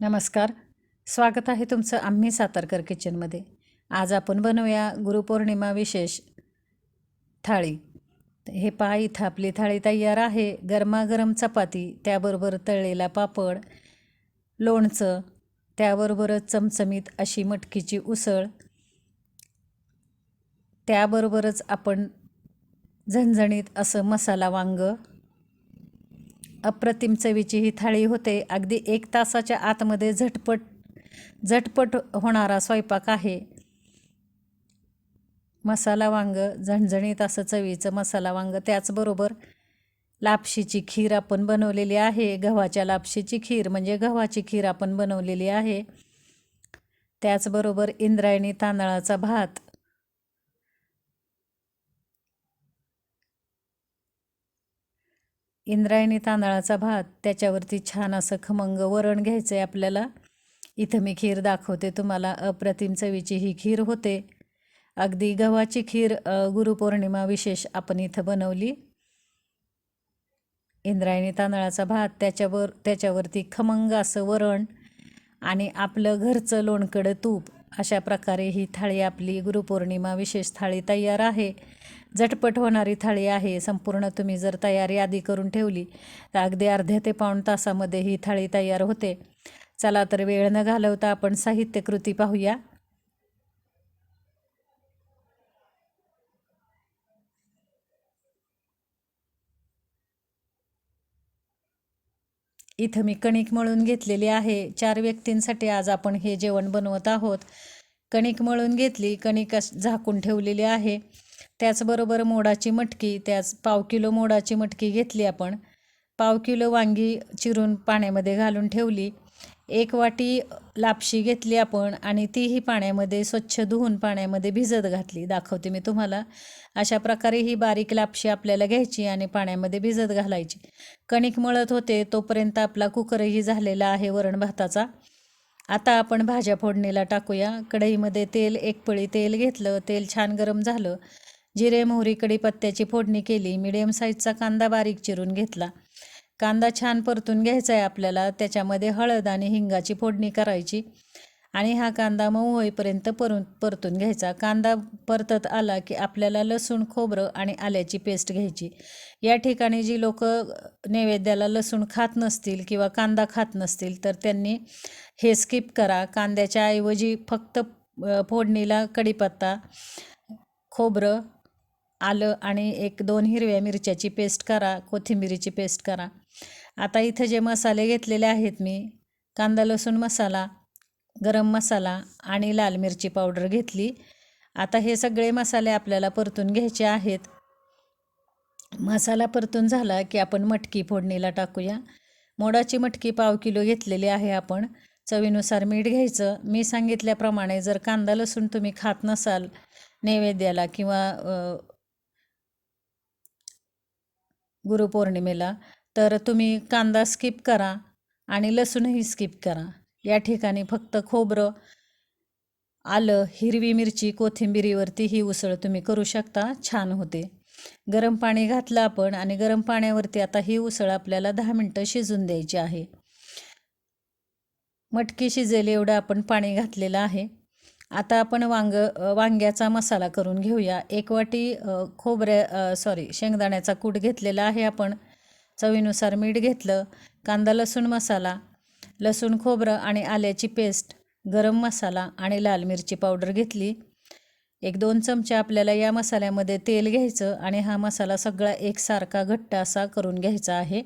नमस्कार. स्वागत आहे तुमचं आम्ही सातारकर किचनमध्ये. आज आपण बनवूया गुरुपौर्णिमा विशेष थाळी. हे पहा इथं आपली थाळी तयार आहे. गरमागरम चपाती त्याबरोबर तळलेला पापड लोणचं त्याबरोबरच चमचमीत अशी मटकीची उसळ त्याबरोबरच आपण झणझणीत असं मसाला वांगं अप्रतिम चवीची ही थाळी होते. अगदी एक तासाच्या आतमध्ये झटपट झटपट होणारा स्वयंपाक आहे. मसाला वांग झणझणीत असं चवीचं मसाला वांग त्याचबरोबर लापशीची खीर आपण बनवलेली आहे. गव्हाच्या लापशीची खीर म्हणजे गव्हाची खीर आपण बनवलेली आहे. त्याचबरोबर इंद्रायणी तांदळाचा भात इंद्रायणी तांदळाचा भात त्याच्यावरती छान असं खमंग वरण घ्यायचं आहे आपल्याला. इथं मी खीर दाखवते तुम्हाला. अप्रतिम चवीची ही खीर होते. अगदी गव्हाची खीर गुरुपौर्णिमा विशेष आपण इथं बनवली. इंद्रायणी तांदळाचा भात त्याच्यावर त्याच्यावरती खमंग असं वरण आणि आपलं घरचं लोणकडं तूप. अशा प्रकारे ही थाळी आपली गुरुपौर्णिमा विशेष थाळी तयार आहे. झटपट होणारी थाळी आहे संपूर्ण तुम्ही जर तयारी आधी करून ठेवली तर अगदी अर्ध्या ते पाऊण तासामध्ये ही थाळी तयार होते. चला तर वेळ न घालवता आपण साहित्य कृती पाहूया. इथं मी कणिक मळून घेतलेली आहे. चार व्यक्तींसाठी आज आपण हे जेवण बनवत आहोत. कणिक मळून घेतली कणिक झाकून ठेवलेली आहे. त्याचबरोबर मोडाची मटकी त्याच पाव किलो मोडाची मटकी घेतली आपण. पाव किलो वांगी चिरून पाण्यामध्ये घालून ठेवली. एक वाटी लापशी घेतली आपण आणि तीही पाण्यामध्ये स्वच्छ धुवून पाण्यामध्ये भिजत घातली. दाखवते मी तुम्हाला. अशा प्रकारे ही बारीक लापशी आपल्याला घ्यायची आणि पाण्यामध्ये भिजत घालायची. कणिक मळत होते तोपर्यंत आपला कुकरही झालेला आहे वरण भाताचा. आता आपण भाज्या फोडणीला टाकूया. कढईमध्ये तेल एक पळी तेल घेतलं. तेल छान गरम झालं. जिरे मोहरी कडीपत्त्याची फोडणी केली मिडियम साईजचा कांदा बारीक चिरून घेतला. कांदा छान परतून घ्यायचा आहे आपल्याला त्याच्यामध्ये हळद आणि हिंगाची फोडणी करायची. आणि हा कांदा मऊ होईपर्यंत परून परतून घ्यायचा. कांदा परतत आला की आपल्याला लसूण खोबरं आणि आल्याची पेस्ट घ्यायची. या ठिकाणी जी लोक नैवेद्याला लसूण खात नसतील किंवा कांदा खात नसतील तर त्यांनी हे स्किप करा. कांद्याच्या ऐवजी फक्त फोडणीला कढीपत्ता खोबरं आलं आणि एक दोन हिरव्या मिरच्याची पेस्ट करा कोथिंबिरीची पेस्ट करा. आता इथं जे मसाले घेतलेले आहेत मी कांदा लसूण मसाला गरम मसाला आणि लाल मिरची पावडर घेतली. आता हे सगळे मसाले आपल्याला परतून घ्यायचे आहेत. मसाला परतून झाला की आपण मटकी फोडणीला टाकूया. मोडाची मटकी पाव किलो घेतलेली आहे आपण. चवीनुसार मीठ घ्यायचं. मी सांगितल्याप्रमाणे जर कांदा लसूण तुम्ही खात नसाल नैवेद्याला किंवा गुरुपौर्णिमेला तर तुम्ही कांदा स्किप करा आणि लसूणही स्किप करा. या ठिकाणी फक्त खोबरं आलं हिरवी मिरची कोथिंबिरीवरती ही उसळ तुम्ही करू शकता. छान होते. गरम पाणी घातलं आपण आणि गरम पाण्यावरती आता ही उसळ आपल्याला दहा मिनटं शिजून द्यायची आहे. मटकी शिजेल एवढं आपण पाणी घातलेलं आहे. आता आपण वांग वांग्याचा मसाला करून घेऊया. एक वाटी खोबऱ्या सॉरी शेंगदाण्याचा कूट घेतलेला आहे आपण. चवीनुसार मीठ घेतलं. कांदा लसूण मसाला लसूण खोबरं आणि आल्याची पेस्ट गरम मसाला आणि लाल मिरची पावडर घेतली. एक दोन चमचे आपल्याला या मसाल्यामध्ये तेल घ्यायचं आणि हा मसाला सगळा एकसारखा घट्ट असा करून घ्यायचा आहे.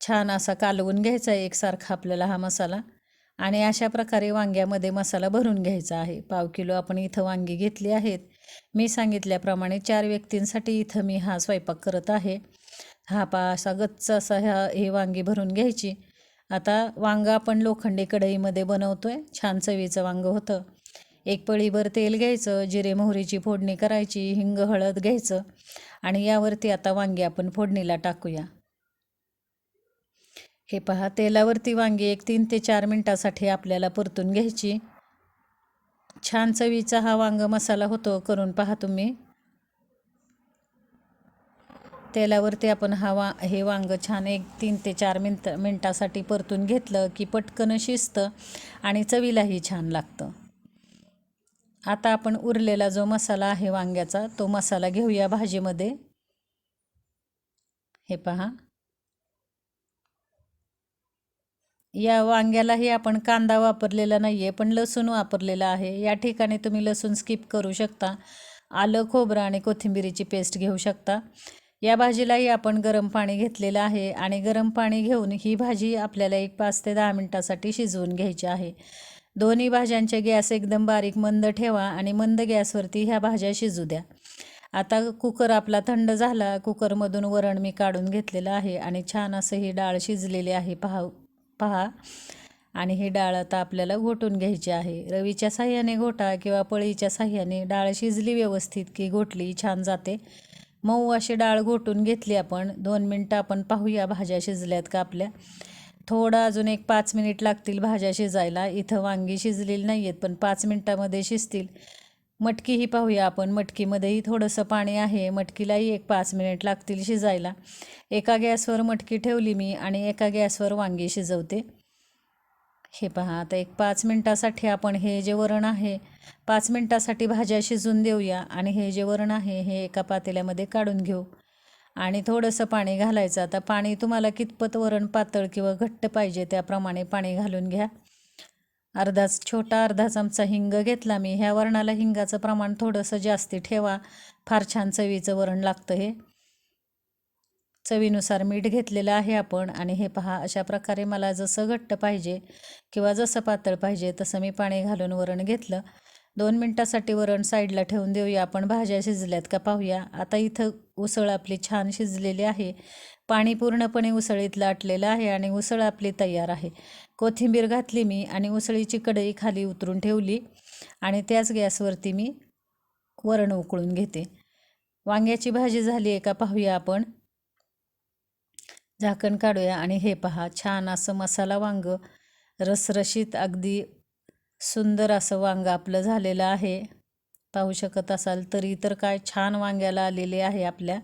छान असा कालवून घ्यायचा एकसारखा आपल्याला हा मसाला. आणि अशा प्रकारे वांग्यामध्ये मसाला भरून घ्यायचा आहे. पाव किलो आपण इथं वांगी घेतली आहेत. मी सांगितल्याप्रमाणे चार व्यक्तींसाठी इथं मी हा स्वयंपाक करत आहे. हा पा असा गच्च असा ह्या हे वांगी भरून घ्यायची. आता वांगं आपण लोखंडी कढईमध्ये बनवतो आहे छान चवीचं वांगं होतं. एक पळीभर तेल घ्यायचं जिरे मोहरीची फोडणी करायची हिंग हळद घ्यायचं आणि यावरती आता वांगी आपण फोडणीला टाकूया. हे पहा तेलावरती वांगी एक तीन ते चार मिनटासाठी आपल्याला परतून घ्यायची. छान चवीचा हा वांग मसाला होतो करून पहा तुम्ही. तेलावरती आपण हा वा हे वांग छान एक तीन ते चार मिनट मिनटासाठी परतून घेतलं की पटकन शिजतं आणि चवीलाही छान लागतं. आता आपण उरलेला जो मसाला आहे वांग्याचा तो मसाला घेऊया भाजीमध्ये. हे पहा. या वांग्यालाही आपण कांदा वापरलेला नाही आहे पण लसूण वापरलेला आहे. या ठिकाणी तुम्ही लसूण स्किप करू शकता. आलं खोबरं आणि कोथिंबिरीची पेस्ट घेऊ शकता. या भाजीलाही आपण गरम पाणी घेतलेलं आहे आणि गरम पाणी घेऊन ही भाजी आपल्याला एक पाच ते दहा मिनटासाठी शिजवून घ्यायची आहे. दोन्ही भाज्यांचे गॅस एकदम बारीक मंद ठेवा आणि मंद गॅसवरती ह्या भाज्या शिजू द्या. आता कुकर आपला थंड झाला कुकरमधून वरण मी काढून घेतलेलं आहे आणि छान असं ही डाळ शिजलेली आहे. पाहू. पहा. आणि ही डाळ आता आपल्याला घोटून घ्यायची आहे. रवीच्या साह्याने घोटा किंवा पळीच्या साह्याने डाळ शिजली व्यवस्थित की घोटली छान जाते. मऊ अशी डाळ घोटून घेतली आपण. दोन मिनटं आपण पाहूया भाज्या शिजल्यात का आपल्या. थोडं अजून एक पाच मिनिट लागतील भाज्या शिजायला. इथं वांगी शिजलेली नाही आहेत पण पाच मिनटामध्ये शिजतील. मटकीही पाहूया आपण. मटकीमध्येही थोडंसं पाणी आहे. मटकीलाही एक पाच मिनिट लागतील शिजायला. एका गॅसवर मटकी ठेवली मी आणि एका गॅसवर वांगी शिजवते. हे पहा आता एक पाच मिनटासाठी आपण हे जे वरण आहे पाच मिनटासाठी भाज्या शिजून देऊया आणि हे जे वरण आहे हे एका पातेल्यामध्ये काढून घेऊ. आणि थोडंसं पाणी घालायचं. आता पाणी तुम्हाला कितपत वरण पातळ किंवा घट्ट पाहिजे त्याप्रमाणे पाणी घालून घ्या. अर्धाच छोटा अर्धा चमचा हिंग घेतला मी. ह्या वरणाला हिंगाचं प्रमाण थोडंसं जास्ती ठेवा. फार छान चवीचं वरण लागतं हे. चवीनुसार मीठ घेतलेलं आहे आपण. आणि हे पहा अशा प्रकारे मला जसं घट्ट पाहिजे किंवा जसं पातळ पाहिजे तसं मी पाणी घालून वरण घेतलं. दोन मिनटासाठी वरण साईडला ठेवून देऊया. आपण भाज्या शिजल्यात का पाहूया. आता इथं उसळ आपली छान शिजलेली आहे. पाणी पूर्णपणे उसळीत लाटलेलं आहे आणि उसळ आपली तयार आहे. कोथिंबीर घातली मी आणि उसळीची कढई खाली उतरून ठेवली आणि त्याच गॅसवरती मी वरण उकळून घेते. वांग्याची भाजी झाली आहे का पाहूया आपण. झाकण काढूया आणि हे पहा छान असं मसाला वांग रसरशीत अगदी सुंदर असं वांग आपलं झालेलं आहे. पाहू शकत असाल तरी तर काय छान वांग्याला आलेले आहे आपल्या.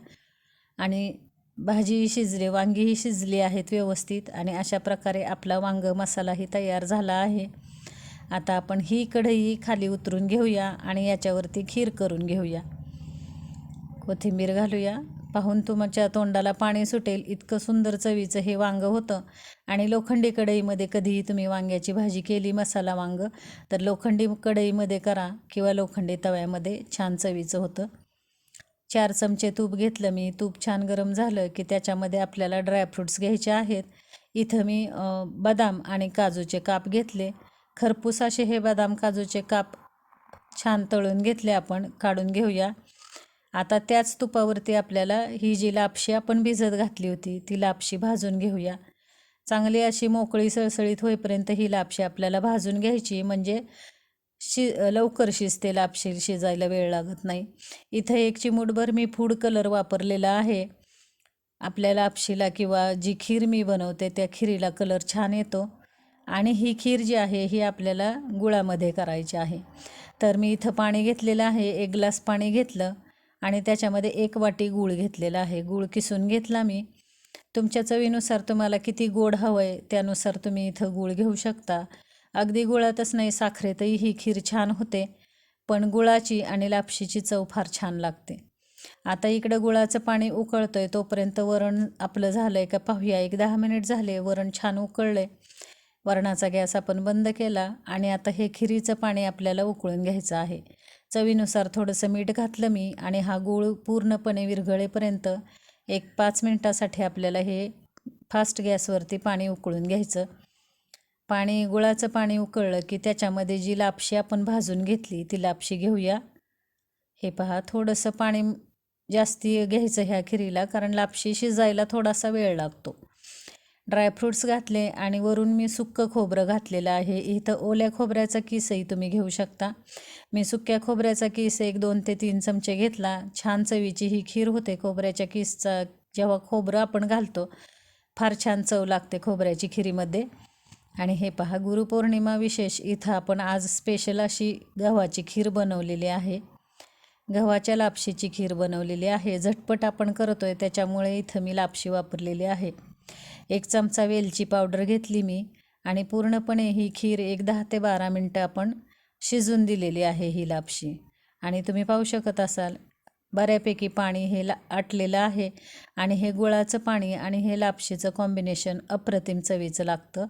आणि भाजीही शिजली वांगीही शिजली आहेत व्यवस्थित आणि अशा प्रकारे आपला वांग मसालाही तयार झाला आहे. आता आपण ही कढई खाली उतरून घेऊया आणि याच्यावरती खीर करून घेऊया. कोथिंबीर घालूया. पाहून तुमच्या तोंडाला पाणी सुटेल. इतकं सुंदर चवीचं हे वांगं होतं. आणि लोखंडी कढईमध्ये कधीही तुम्ही वांग्याची भाजी केली मसाला वांग तर लोखंडी कढईमध्ये करा किंवा लोखंडी तव्यामध्ये छान चवीचं होतं. चार चमचे तूप घेतलं. मी तूप छान गरम झालं की त्याच्यामध्ये आपल्याला ड्रायफ्रूट्स घ्यायचे आहेत. इथं मी बदाम आणि काजूचे काप घेतले. खरपूस असे हे बदाम काजूचे काप छान तळून घेतले आपण. काढून घेऊया. आता त्याच तुपावरती आपल्याला ही जी लापशी आपण भिजत घातली होती ती लापशी भाजून घेऊया. चांगली अशी मोकळी सळसळीत होईपर्यंत ही लापशी आपल्याला भाजून घ्यायची. म्हणजे शि लवकर शिजते लापशी शिजायला वेळ लागत नाही. इथं एक चिमूटभर मी फूड कलर वापरलेला आहे. आपल्या लापशीला किंवा जी खीर मी बनवते त्या खिरीला कलर छान येतो. आणि ही खीर जी आहे ही आपल्याला गुळामध्ये करायची आहे. तर मी इथं पाणी घेतलेलं आहे. एक ग्लास पाणी घेतलं. आणि त्याच्यामध्ये एक वाटी गूळ घेतलेला आहे. गूळ किसून घेतला मी. तुमच्या चवीनुसार तुम्हाला किती गोड हवं आहे त्यानुसार तुम्ही इथं गूळ घेऊ शकता. अगदी गुळातच नाही साखरेतही ही खीर छान होते पण गुळाची आणि लापशीची चव फार छान लागते. आता इकडं गुळाचं पाणी उकळतं आहे तोपर्यंत वरण आपलं झालं आहे का पाहूया. एक दहा मिनिट झाले वरण छान उकळलं आहे वरणाचा गॅस आपण बंद केला आणि आता हे खिरीचं पाणी आपल्याला उकळून घ्यायचं आहे. चवीनुसार थोडंसं मीठ घातलं मी आणि हा गूळ पूर्णपणे विरघळेपर्यंत एक पाच मिनटासाठी आपल्याला हे फास्ट गॅसवरती पाणी उकळून घ्यायचं. पाणी गुळाचं पाणी उकळलं की त्याच्यामध्ये जी लापशी आपण भाजून घेतली ती लापशी घेऊया. हे पहा थोडंसं पाणी जास्ती घ्यायचं ह्या खिरीला कारण लापशी शिजायला थोडासा वेळ लागतो. ड्रायफ्रूट्स घातले आणि वरून मी सुक्कं खोबरं घातलेलं आहे. इथं ओल्या खोबऱ्याचा किसही तुम्ही घेऊ शकता. मी सुक्या खोबऱ्याचा किस एक दोन ते तीन चमचे घेतला. छान चवीची ही खीर होते खोबऱ्याच्या किसचा. जेव्हा खोबरं आपण घालतो फार छान चव लागते खोबऱ्याची खिरीमध्ये. आणि हे पहा गुरुपौर्णिमा विशेष. इथं आपण आज स्पेशल अशी गव्हाची खीर बनवलेली आहे. गव्हाच्या लापशीची खीर बनवलेली आहे. झटपट आपण करतो आहे त्याच्यामुळे इथं मी लापशी वापरलेली आहे. एक चमचा वेलची पावडर घेतली मी आणि पूर्णपणे ही खीर एक दहा ते बारा मिनटं आपण शिजून दिलेली आहे ही लापशी. आणि तुम्ही पाहू शकत असाल बऱ्यापैकी पाणी हे ला आटलेलं आहे आणि हे गुळाचं पाणी आणि हे लापशीचं कॉम्बिनेशन अप्रतिम चवीचं लागतं.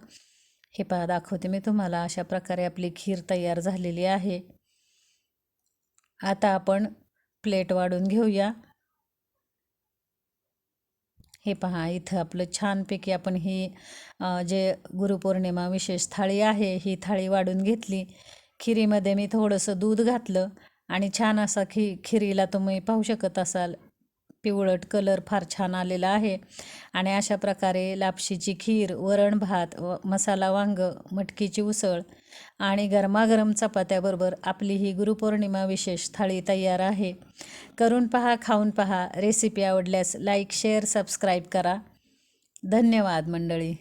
हे पहा दाखवते मी तुम्हाला अशा प्रकारे आपली खीर तयार झालेली आहे. आता आपण प्लेट वाढून घेऊया. हे पहा इथं आपलं छानपैकी आपण ही जे गुरुपौर्णिमा विशेष थाळी आहे ही थाळी वाढून घेतली. खिरीमध्ये मी थोडंसं दूध घातलं आणि छान असा खी खिरीला तुम्ही पाहू शकत असाल. पिवळट कलर फार छान आलेला आहे. आणि अशा प्रकारे लापशीची खीर वरण भात व मसाला वांग मटकीची उसळ आणि गरमागरम चपात्याबरोबर आपली ही गुरुपौर्णिमा विशेष थाळी तयार आहे. करून पहा खाऊन पहा. रेसिपी आवडल्यास लाईक शेअर सबस्क्राईब करा. धन्यवाद मंडळी.